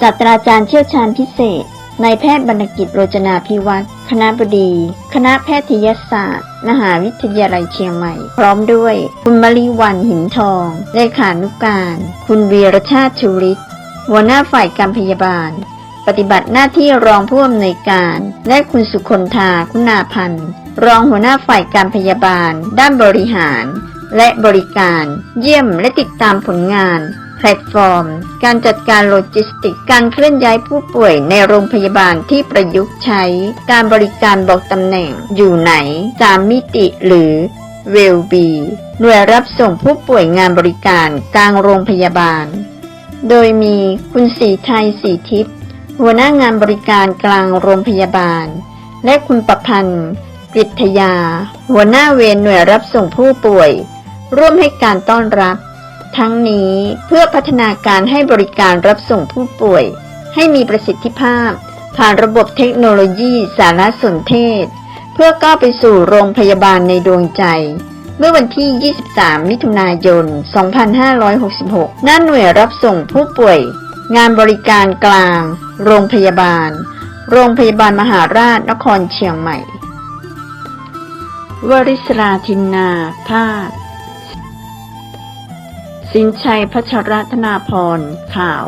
ศาสตราจารย์เชี่ยวชาญพิเศษนายแพทย์บรรณกิจโรจนาพิวัตรคณะบดี คณะแพทยศาสตร์ มหาวิทยาลัยเชียงใหม่ พร้อมด้วย คุณมลิวันหินทอง เลขานุการ คุณวีรชาติชูฤทธิ์หัวหน้าฝ่ายการพยาบาล ปฏิบัติหน้าที่รองผู้อำนวยการ และคุณสุคนธาคุณาพันธ์ รองหัวหน้าฝ่ายการพยาบาล ด้านบริหาร และบริการ เยี่ยมและติดตามผลงาน แพลตฟอร์ม การจัดการโลจิสติก การเคลื่อนย้ายผู้ป่วยในโรงพยาบาลที่ประยุกต์ใช้ การบริการบอกตำแหน่งอยู่ไหนสามมิติหรือเวลบีหน่วยรับส่งผู้ป่วยงานบริการกลางโรงพยาบาล โดยมีคุณสีไทยสีทิพย์หัวหน้างานบริการกลางโรงพยาบาล และคุณประพันธ์กฤษยา หัวหน้าเวรหน่วยรับส่งผู้ป่วย ร่วมให้การต้อนรับ ทั้งนี้เพื่อพัฒนาการให้บริการรับส่งผู้ป่วย ให้มีประสิทธิภาพ ผ่านระบบเทคโนโลยีสารสนเทศ เพื่อก้าวไปสู่โรงพยาบาลในดวงใจ เมื่อวันที่ 23 มิถุนายน 2566 หน้าหน่วยรับส่งผู้ป่วย งานบริการกลาง โรงพยาบาล โรงพยาบาลมหาราชนครเชียงใหม่ วริศราทินนาภาค สินชัยพัชรธนาพรข่าว